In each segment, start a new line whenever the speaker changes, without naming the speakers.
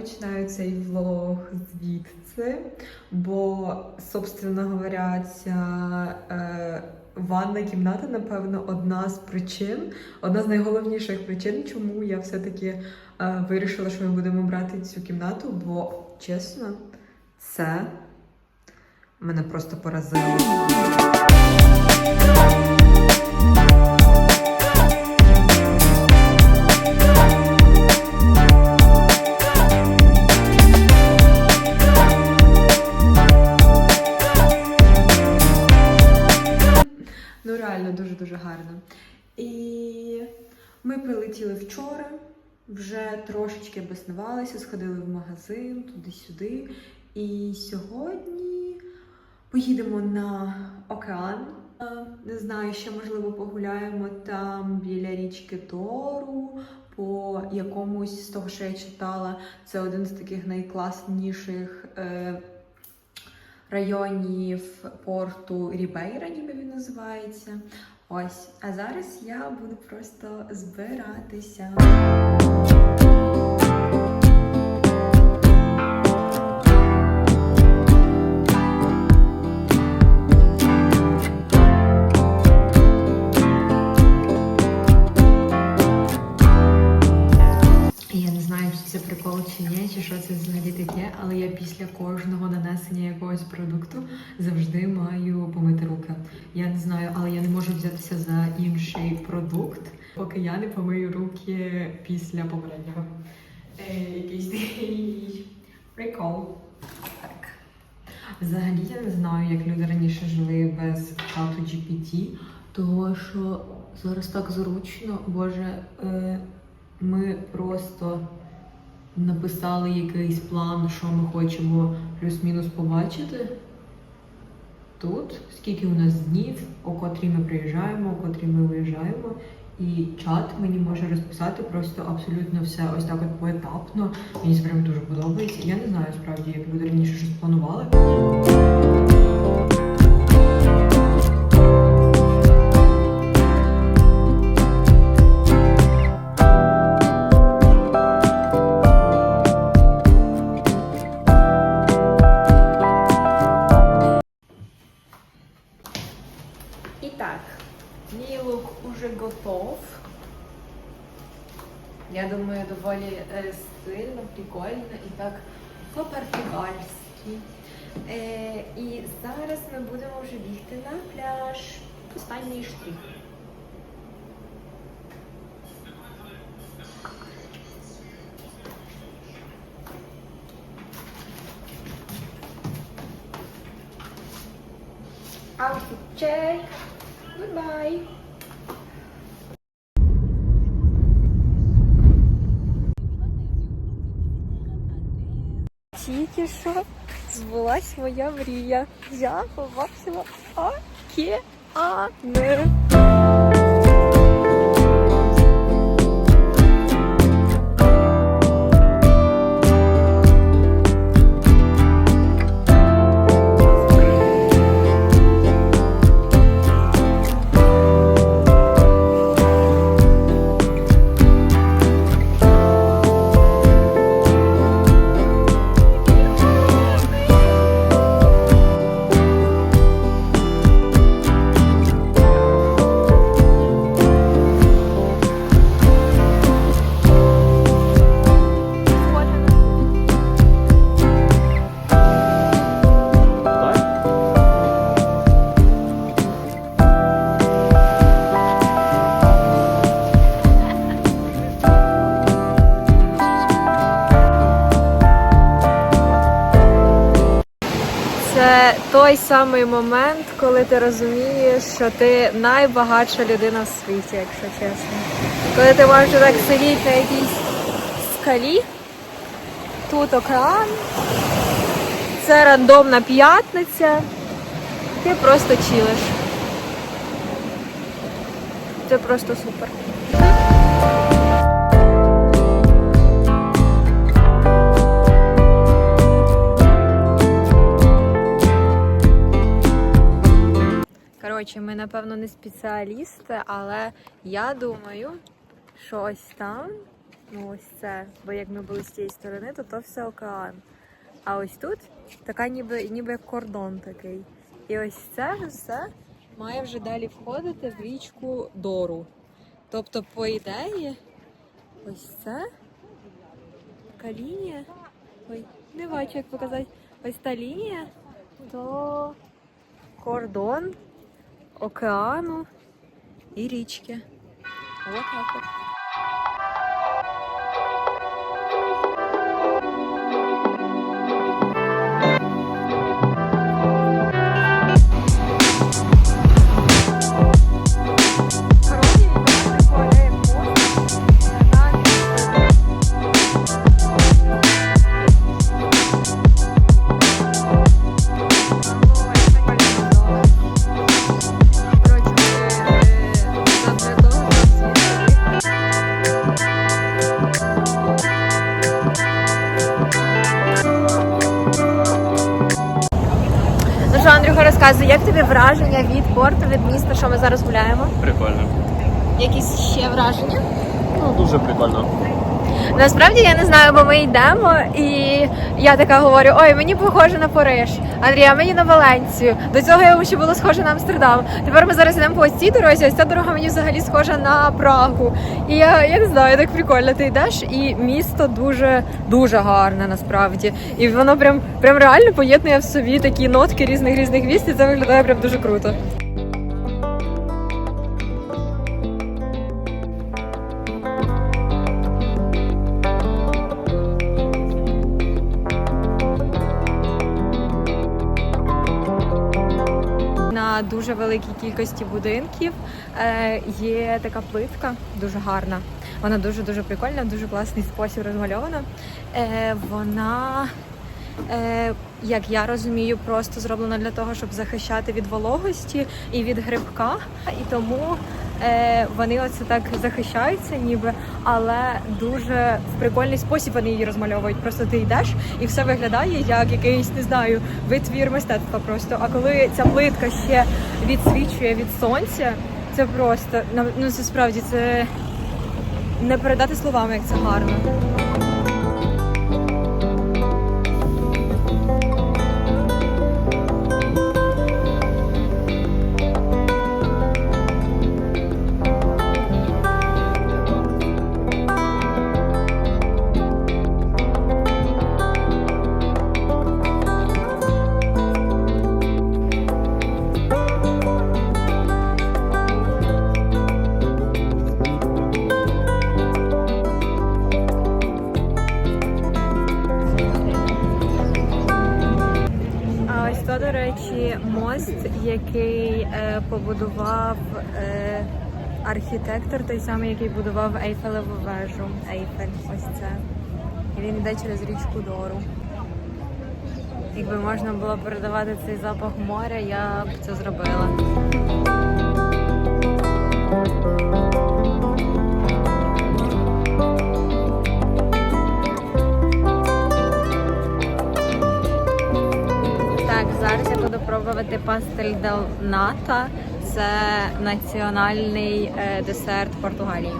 починаю цей влог звідси, бо, собственно говоря, ця е, ванна кімната, напевно, одна з причин, одна з найголовніших причин, чому я все-таки е, вирішила, що ми будемо брати цю кімнату, бо чесно, це мене просто поразило. Вчора, вже трошечки обоснувалися, сходили в магазин туди-сюди. І сьогодні поїдемо на океан. Не знаю, ще можливо погуляємо там біля річки Тору, по якомусь з того, що я читала. Це один з таких найкласніших. Е, районів порту Рібейра, ніби він називається. Ось, а зараз я буду просто збиратися. Я не знаю, але я не можу взятися за інший продукт, поки я не помию руки після попереднього. Е, якийсь такий прикол. Так. Взагалі я не знаю, як люди раніше жили без чату GPT, того що зараз так зручно, боже. Е, ми просто написали якийсь план, що ми хочемо плюс-мінус побачити. Тут, скільки у нас днів, о котрій ми приїжджаємо, о котрій ми виїжджаємо. І чат мені може розписати просто абсолютно все ось так от поетапно. Мені це прям дуже подобається. Я не знаю справді, як люди раніше щось планували. Ми будемо вже бігти на пляж. Останній штрих. Outfit check. Goodbye. Тільки що збулась моя мрія. Я побачила океани. Той самий момент, коли ти розумієш, що ти найбагатша людина в світі, якщо чесно. Коли ти можеш так сидіти на якійсь скалі, тут океан, це рандомна п'ятниця, ти просто чилиш. Це просто супер. Коротше, ми, напевно, не спеціалісти, але я думаю, що ось там Ну, ось це. Бо як ми були з тієї сторони, то то все океан. А ось тут така ніби, ніби кордон такий. І ось це все має вже далі входити в річку Дору. Тобто, по ідеї, ось це така лінія. Ой, не бачу, як показати. Ось та лінія то кордон океану і річки. Отак враження від порту, від міста, що ми зараз гуляємо?
Прикольно.
Якісь ще враження?
Ну, дуже прикольно.
Насправді я не знаю, бо ми йдемо, і я така говорю: ой, мені похоже на Париж. Андрія, мені на Валенцію. До цього я ще було схоже на Амстердам. Тепер ми зараз йдемо по ось цій дорозі. Ось ця дорога мені взагалі схожа на Прагу. І я, я не знаю, так прикольно. Ти йдеш, і місто дуже дуже гарне насправді. І воно прям прям реально поєднує в собі такі нотки різних різних міст. І це виглядає прям дуже круто. Дуже великій кількості будинків е, є така плитка, дуже гарна. Вона дуже дуже прикольна, дуже класний спосіб розмальована. Е, вона, е, як я розумію, просто зроблена для того, щоб захищати від вологості і від грибка. І тому вони оце так захищаються, ніби, але дуже в прикольний спосіб вони її розмальовують. Просто ти йдеш і все виглядає як якийсь, не знаю, витвір мистецтва просто. А коли ця плитка ще відсвічує від сонця, це просто ну це справді це не передати словами, як це гарно. Який будував Ейфелеву вежу. Ейфель, ось це. І він йде через річку Дору. Якби можна було передавати цей запах моря, я б це зробила. Так, зараз я буду пробувати пастель ната. Це національний е, десерт Португалії.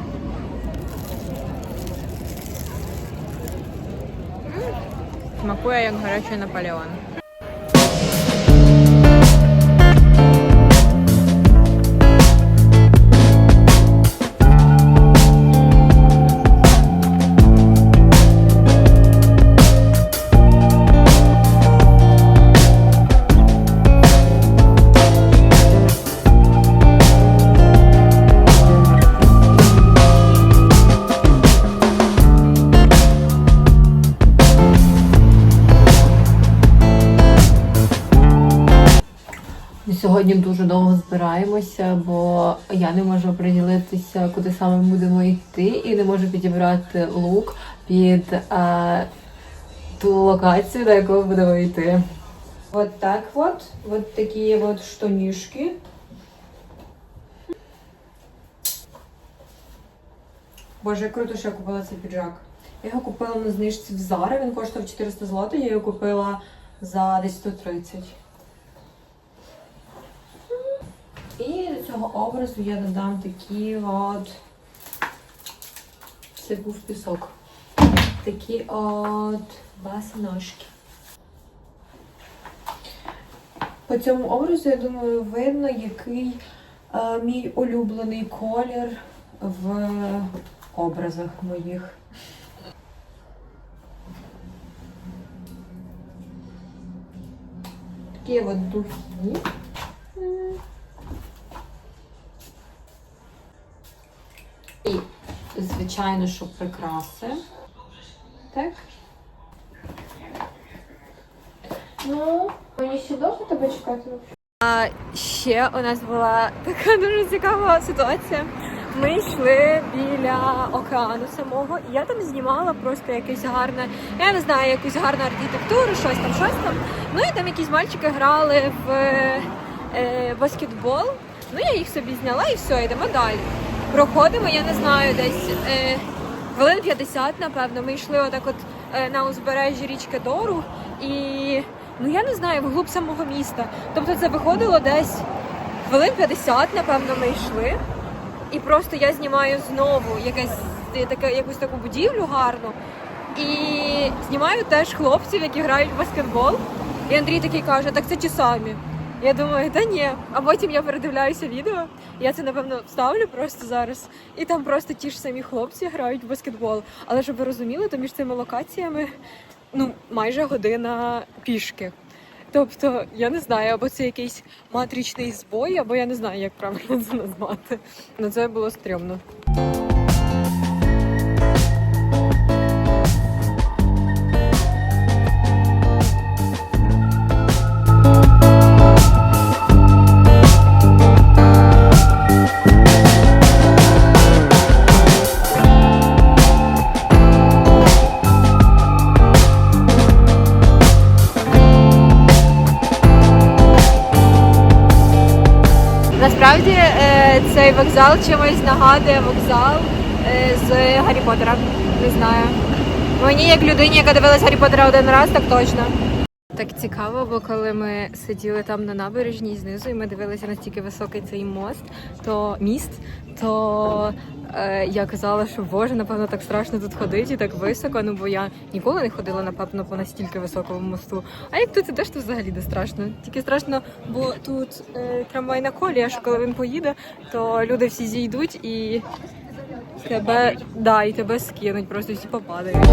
Смакує як гарячий Наполеон.
Сьогодні дуже довго збираємося, бо я не можу приділитися, куди саме ми будемо йти, і не можу підібрати лук під е, ту локацію, на яку будемо йти. Вот так вот, вот такі вот штанішки. Боже, як круто, що я купила цей піджак. Я його купила на знижці в Zara, він коштував 400 злотих, я його купила за десь 130. І до цього образу я додам такі от
Це був пісок. Такі от басоножки. По цьому образу, я думаю, видно, який е, мій улюблений колір в образах моїх. Такі от духи. М. І, звичайно, що прикраси. Так. Ну, мені ще довго тебе чекати? А ще у нас була така дуже цікава ситуація. Ми йшли біля океану самого, і я там знімала просто якесь гарне, я не знаю, якусь гарну архітектуру, щось там, щось там. Ну і там якісь мальчики грали в е, баскетбол. Ну я їх собі зняла і все, йдемо далі. Проходимо, я не знаю, десь е, хвилин 50, напевно. Ми йшли отак от е, на узбережжі річки Дору і ну я не знаю, вглуб самого міста. Тобто це виходило десь хвилин 50, напевно, ми йшли. І просто я знімаю знову якесь таке, якусь таку будівлю гарну. І знімаю теж хлопців, які грають в баскетбол. І Андрій такий каже, так це ті самі. Я думаю, та ні. А потім я передивляюся відео. Я це напевно вставлю просто зараз. І там просто ті ж самі хлопці грають в баскетбол. Але щоб ви розуміли, то між цими локаціями ну майже година пішки. Тобто, я не знаю, або це якийсь матричний збой, або я не знаю, як правильно це назвати. Ну це було стрьомно. Цей вокзал чимось нагадує вокзал е, з Гаррі Поттера. Не знаю. Мені як людині, яка дивилась Гаррі Поттера один раз, так точно. Так цікаво, бо коли ми сиділи там на набережній знизу, і ми дивилися настільки високий цей мост, то міст, то я казала, що боже, напевно, так страшно тут ходити так високо. Ну бо я ніколи не ходила, напевно, по настільки високому мосту. А як тут ідеш, то взагалі не страшно. Тільки страшно, бо тут е, трамвайна колі, що коли він поїде, то люди всі зійдуть і тебе да, і тебе скинуть, просто всі попадають.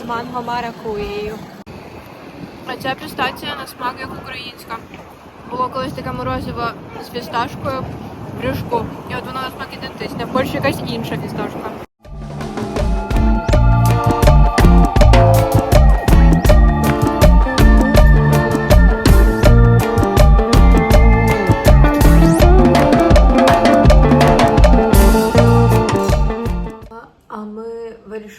З манго маракуєю. А ця пістація на смак як українська. Було колись таке морозиво з фісташкою в брюшку. І от воно на смак ідентичне. В Польщі якась інша фісташка.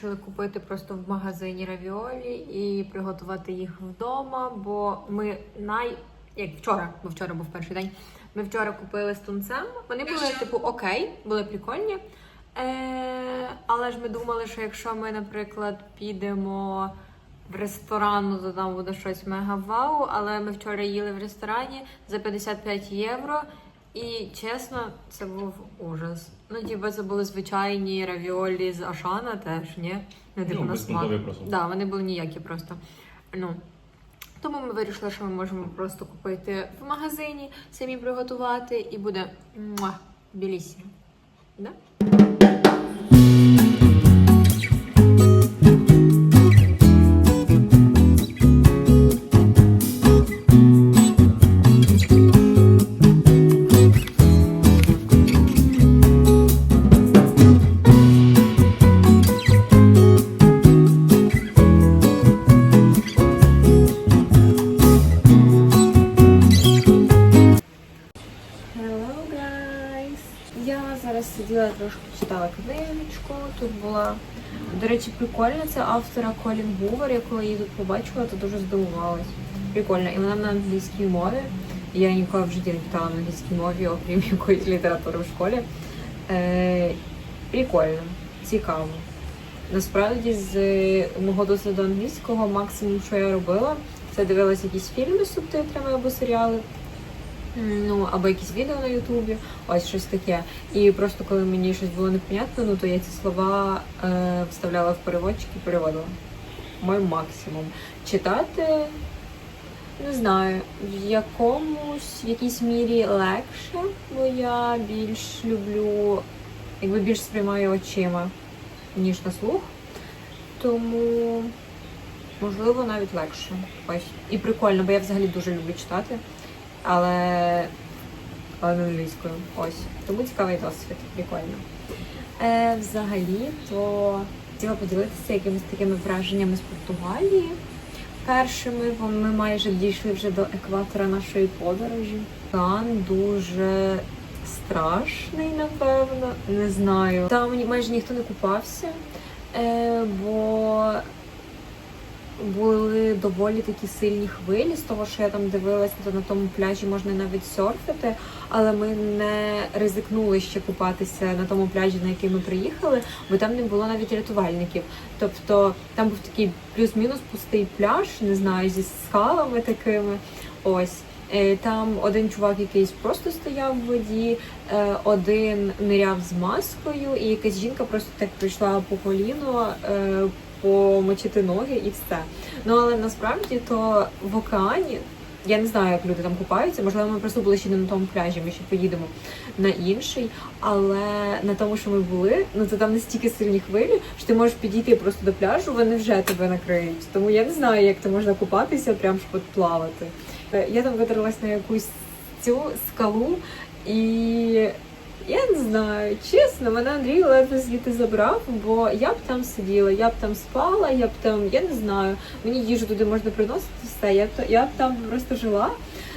Вирішили купити просто в магазині равіолі і приготувати їх вдома, бо ми най. Як вчора, бо вчора був перший день. Ми вчора купили з тунцем. Вони були, типу, окей, були прикольні. Е, але ж ми думали, що якщо ми, наприклад, підемо в ресторан, ну, то там буде щось мега вау. Але ми вчора їли в ресторані за 55 євро.
І чесно, це був ужас. Ну, типу, це були звичайні равіолі з Ашана теж, ні? Не типу
Ну,
на смак.
Так.
Да, вони були ніякі просто. Ну. Тому ми вирішили, що ми можемо просто купити в магазині, самі приготувати, і буде муа. Да?
Речі, прикольно. Це автора Колін Гувер. Я коли її тут побачила, то дуже здивувалась. Прикольно. І вона на англійській мові. Я ніколи в житті не читала на англійській мові, окрім якоїсь літератури в школі. Е, прикольно, цікаво. Насправді, з мого досвіду англійського, максимум, що я робила, це дивилася якісь фільми з субтитрами або серіали. Ну, або якісь відео на Ютубі, ось щось таке. І просто коли мені щось було непонятно, ну то я ці слова е, вставляла в переводчик і переводила. Мой максимум. Читати не знаю, в якомусь, в якійсь мірі легше, бо я більш люблю, якби більш сприймаю очима, ніж на слух. Тому можливо навіть легше. Ось. І прикольно, бо я взагалі дуже люблю читати але, англійською. Ось. Тому цікавий досвід, прикольно. Е, взагалі, то хотіла поділитися якимись такими враженнями з Португалії. Першими бо ми майже дійшли вже до екватора нашої подорожі. Океан дуже страшний, напевно, не знаю. Там майже ніхто не купався, е, бо були доволі такі сильні хвилі. З того, що я там дивилась, то на тому пляжі можна навіть серфити, але ми не ризикнули ще купатися на тому пляжі, на який ми приїхали, бо там не було навіть рятувальників. Тобто там був такий плюс-мінус пустий пляж, не знаю, зі скалами такими. Ось. Е, Там один чувак якийсь просто стояв в воді, е, один ниряв з маскою, і якась жінка просто так прийшла по коліно е, помочити ноги і все. Ну але насправді то в океані. Я не знаю, як люди там купаються. Можливо, ми просто були ще не на тому пляжі, ми ще поїдемо на інший. Але на тому, що ми були, ну то там настільки сильні хвилі, що ти можеш підійти просто до пляжу, вони вже тебе накриють. Тому я не знаю, як ти можна купатися, прям щоб плавати. Е, Я там витерлась на якусь цю скалу, і знаю, чесно, мене Андрій ледве звідти забрав, бо я б там сиділа, я б там спала, я б там, я не знаю, мені їжу туди можна приносити все. Я б я б там просто жила.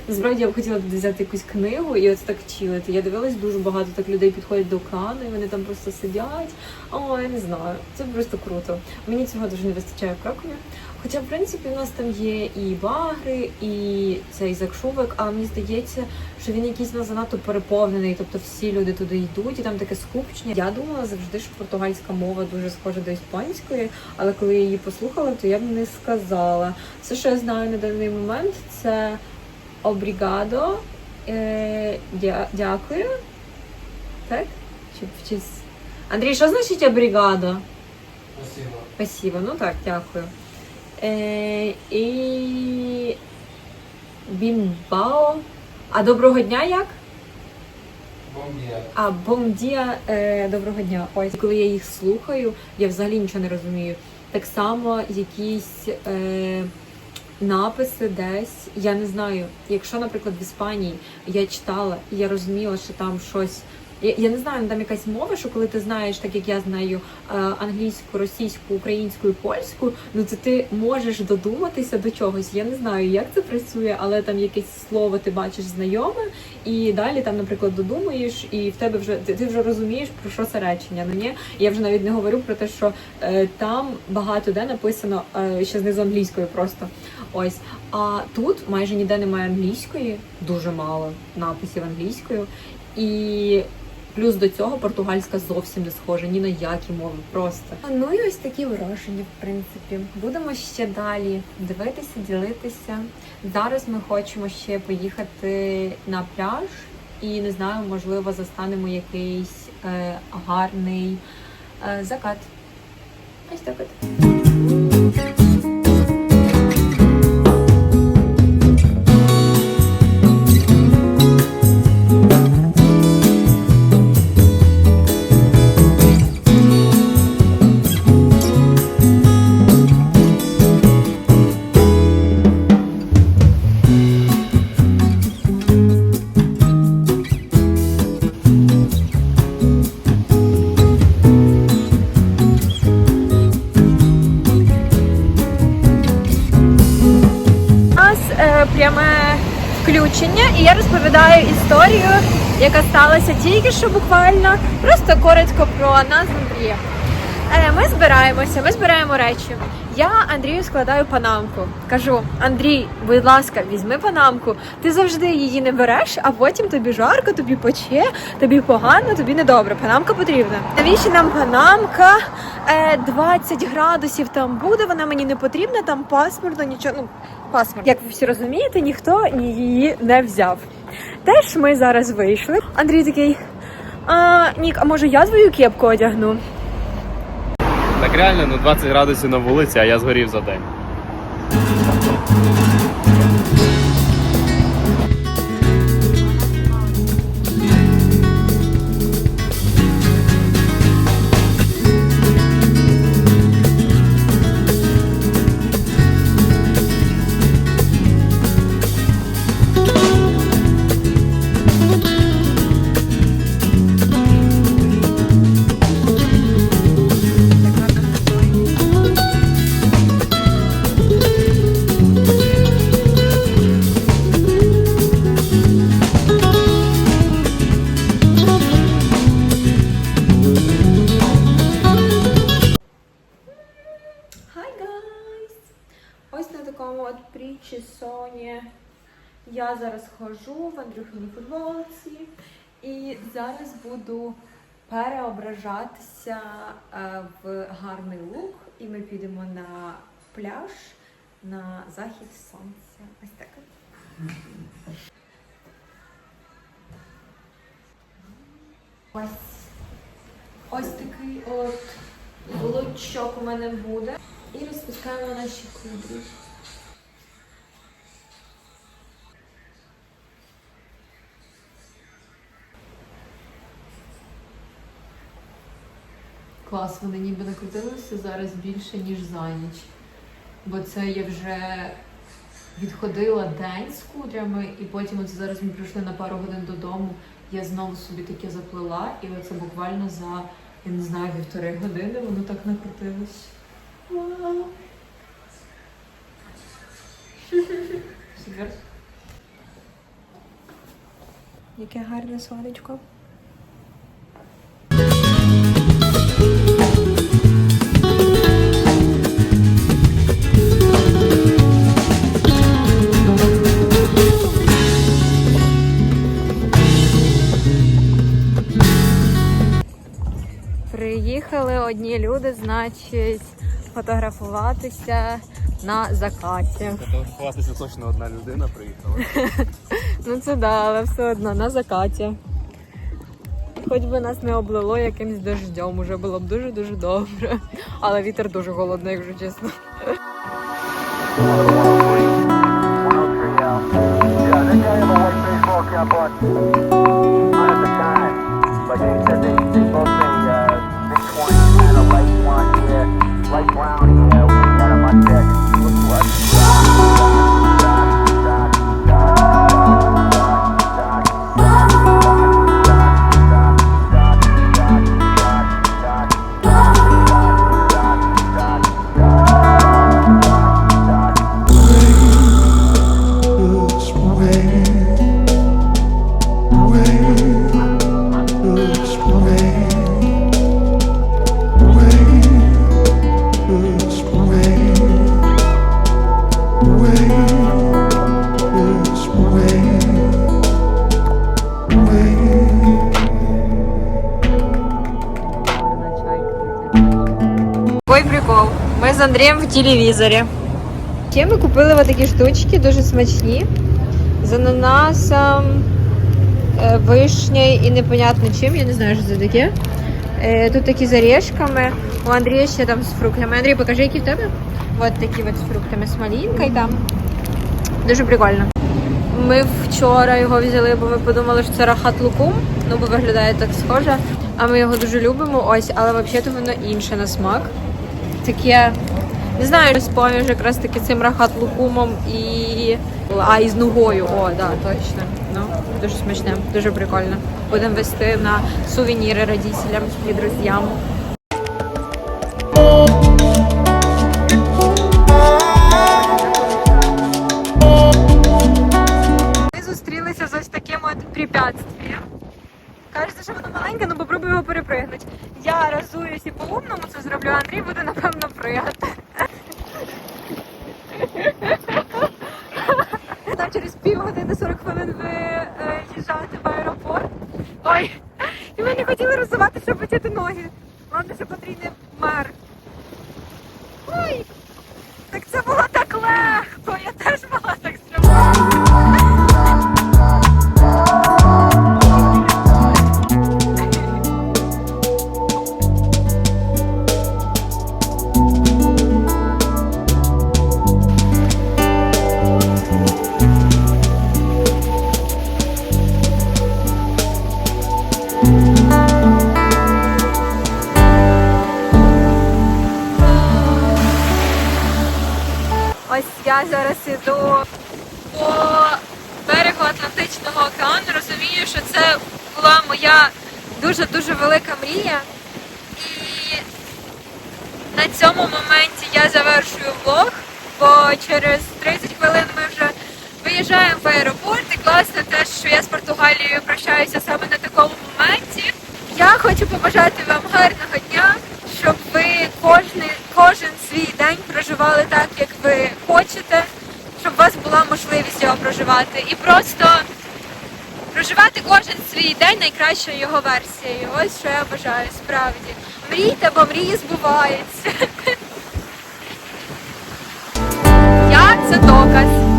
Насправді я б хотіла туди взяти якусь книгу і от так чилити. Я дивилась, дуже багато так людей підходять до океану, і вони там просто сидять. О, я не знаю. Це просто круто. Мені цього дуже не вистачає в Кракові. Хоча, в принципі, у нас там є і багри, і цей закшувик, але мені здається, що він якийсь ну, занадто переповнений, тобто всі люди туди йдуть, і там таке скупчення. Я думала завжди, що португальська мова дуже схожа до іспанської, але коли я її послухала, то я б не сказала. Все, що я знаю на даний момент, це обрігадо, е, дя- дякую. Так? Чи вчись? Андрій, що значить обрігадо?
Спасибо.
Спасибо, ну так, дякую. Е, і бімбао. А доброго дня як?
Bom dia.
А бомдія е, доброго дня. Ось коли я їх слухаю, я взагалі нічого не розумію. Так само якісь е, написи десь. Я не знаю, якщо, наприклад, в Іспанії я читала і я розуміла, що там щось. Я, я не знаю, ну, там якась мова, що коли ти знаєш, так як я знаю е, англійську, російську, українську і польську, ну це ти можеш додуматися до чогось. Я не знаю, як це працює, але там якесь слово ти бачиш знайоме, і далі там, наприклад, додумуєш, і в тебе вже ти, ти вже розумієш про що це речення. Ну ні, я вже навіть не говорю про те, що е, там багато де написано е, ще знизу англійською просто. Ось. А тут майже ніде немає англійської, дуже мало написів англійською. І плюс до цього португальська зовсім не схожа ні на які мови просто. Ну і ось такі враження, в принципі. Будемо ще далі дивитися, ділитися. Зараз ми хочемо ще поїхати на пляж і не знаю, можливо, застанемо якийсь е, гарний е, закат. Ось так от. Пряме включення, і я розповідаю історію, яка сталася тільки що буквально. Просто коротко про нас з. Е, ми збираємося, ми збираємо речі. Я Андрію складаю панамку. Кажу: Андрій, будь ласка, візьми панамку. Ти завжди її не береш, а потім тобі жарко, тобі пече, тобі погано, тобі недобре. Панамка потрібна. Навіщо нам панамка? Е, 20 градусів там буде, вона мені не потрібна, там пасмурно, нічого. Ну, пасмурно. Як ви всі розумієте, ніхто ні її не взяв. Теж ми зараз вийшли. Андрій такий. А, Нік, а може я твою кепку одягну?
Так реально, ну 20 градусів на вулиці, а я згорів за день.
І зараз буду переображатися е, в гарний лук, і ми підемо на пляж на захід сонця. Ось так. Ось ось такий от лучок у мене буде. І розпускаємо наші кудрі.
Клас, вони ніби накрутилися зараз більше, ніж за ніч. Бо це я вже відходила день з кудрями, і потім оце зараз ми прийшли на пару годин додому. Я знову собі таке заплела, і оце буквально за, я не знаю, півтори години воно так накрутилось. Супер.
Яке гарне сонечко. Значить, фотографуватися на закаті.
Фотографуватися точно одна людина приїхала.
Ну це да, але все одно на закаті. Хоч би нас не облило якимсь дождем, уже було б дуже-дуже добре. Але вітер дуже голодний, якщо чесно.
Yeah, they got him a white baseball cap on.
Ми в телевізорі. Ще ми купили вот такі штучки, дуже смачні. З ананасом, е, вишнею і непонятно чим, я не знаю, що це таке. Е, Тут такі з орешками. У Андрія ще там з фруктами. Андрій, покажи, які в тебе. От такі от з фруктами з малинкою там. Дуже прикольно. Ми вчора його взяли, бо ми подумали, що це рахат лукум. Ну, бо виглядає так схоже. А ми його дуже любимо. Ось, але взагалі воно інше на смак. Таке, не знаю, споміж якраз таки цим рахат лукумом і. А, і з нугою. О, да, точно. Ну, дуже смачне, дуже прикольно. Будемо вести на сувеніри родителям і друзям. Ми зустрілися з ось таким от препятствием. Кажеться, що воно маленьке, ну попробую його перепригнути. Я разуюсь і по-умному це зроблю, Андрій буде напевно моя дуже-дуже велика мрія. І на цьому моменті я завершую влог, бо через 30 хвилин ми вже виїжджаємо в аеропорт. І класно те, що я з Португалією прощаюся саме на такому моменті. Я хочу побажати вам гарного дня, щоб ви кожний, кожен свій день проживали так, як ви хочете, щоб у вас була можливість його проживати. І просто проживати кожен свій день найкращою його версією. Ось що я бажаю справді. Мрійте, бо мрії збуваються. Я це доказ.